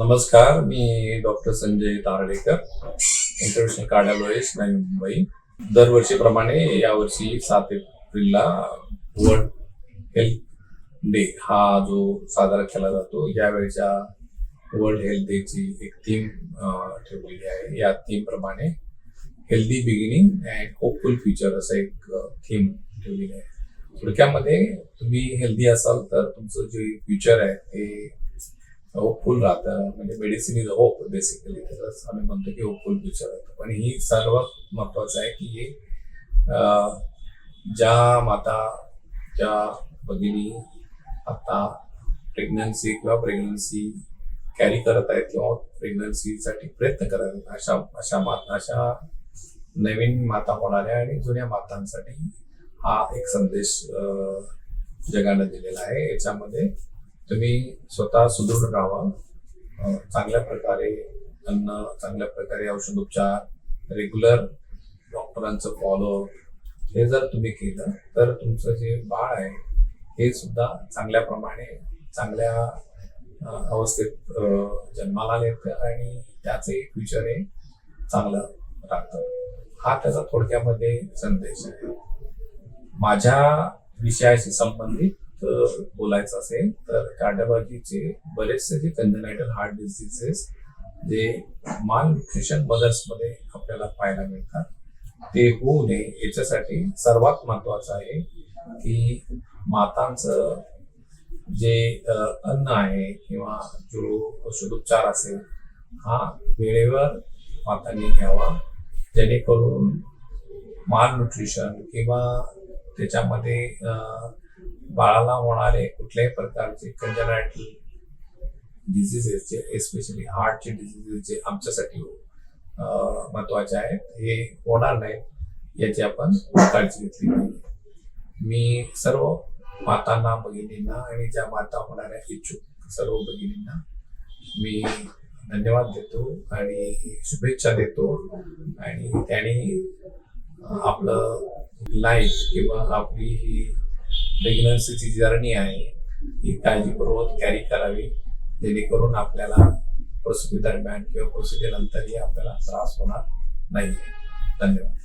नमस्कार मी doctor Sanjay Tardekar international cardiologist Navi Mumbai. दरवर्षीप्रमाणे यावर्षी सात एप्रिलला वर्ल्ड हेल्थ डे हा जो साजरा केला जातो यावेळेच्या वर्ल्ड हेल्थ डेची एक थीम ठेवलेली आहे. या थीम प्रमाणे healthy beginning and hopeful future असं एक थीम ठेवलेली आहे. थोडक्यामध्ये तुम्ही हेल्दी असाल तर तुमचं जे फ्युचर आहे ते होपफुल राहतं. म्हणजे मेडिसिन इज होप बेसिकली त्याच आम्ही म्हणतो की होपफुल फ्युचर राहतं पण ही सर्वात महत्वाचं आहे की हे ज्या माता ज्या भगिनी आता प्रेग्नन्सी किंवा प्रेग्नन्सी कॅरी करत आहेत किंवा प्रेग्नन्सीसाठी प्रयत्न करत आहेत अशा अशा माता अशा नवीन माता होणाऱ्या आणि जुन्या मातांसाठी हा एक संदेश जगानं दिलेला आहे. याच्यामध्ये तुम्ही स्वतः सुदृढ राहा चांगल्या प्रकारे अन्न चांगल्या प्रकारे औषधोपचार रेग्युलर डॉक्टरांचं फॉलो हे जर तुम्ही केलं तर तुमचं जे बाळ आहे हे सुद्धा चांगल्या प्रमाणे चांगल्या अवस्थेत जन्माला येतं आणि त्याचे फ्युचर हे चांगलं राहतं. हा त्याचा थोडक्यामध्ये संदेश आहे. माझ्या विषयाशी संबंधित बोलायचं असेल तर कार्डिओलॉजीचे बरेचसे जे कंजनायटल हार्ट डिझिजेस जे माल न्यूट्रिशन मदर्समध्ये आपल्याला पाहायला मिळतात ते होऊ नये. याच्यासाठी सर्वात महत्वाचं आहे की मातांचं जे अन्न आहे किंवा जो औषधोपचार असेल हा वेळेवर मातांनी घ्यावा. जेणेकरून माल न्यूट्रिशन किंवा त्याच्यामध्ये बाळाला होणारे कुठल्याही प्रकारचे कंजनायटल डिझिजेस जे एस्पेशली हार्टचे डिझिजेस जे आमच्यासाठी हो, महत्त्वाचे आहेत हे होणार नाहीत याची आपण काळजी घेतली पाहिजे. मी सर्व मातांना भगिनींना आणि ज्या माता होणाऱ्या इच्छुक सर्व भगिनींना मी धन्यवाद देतो आणि शुभेच्छा देतो. आणि त्यांनी आपलं लाईफ किंवा आपली ही प्रेग्नन्सीची जर्नी आहे ही काळजीपूर्वक कॅरी करावी जेणेकरून आपल्याला प्रसूती दरम्यान किंवा प्रसूतीनंतरही आपल्याला त्रास होणार नाही धन्यवाद.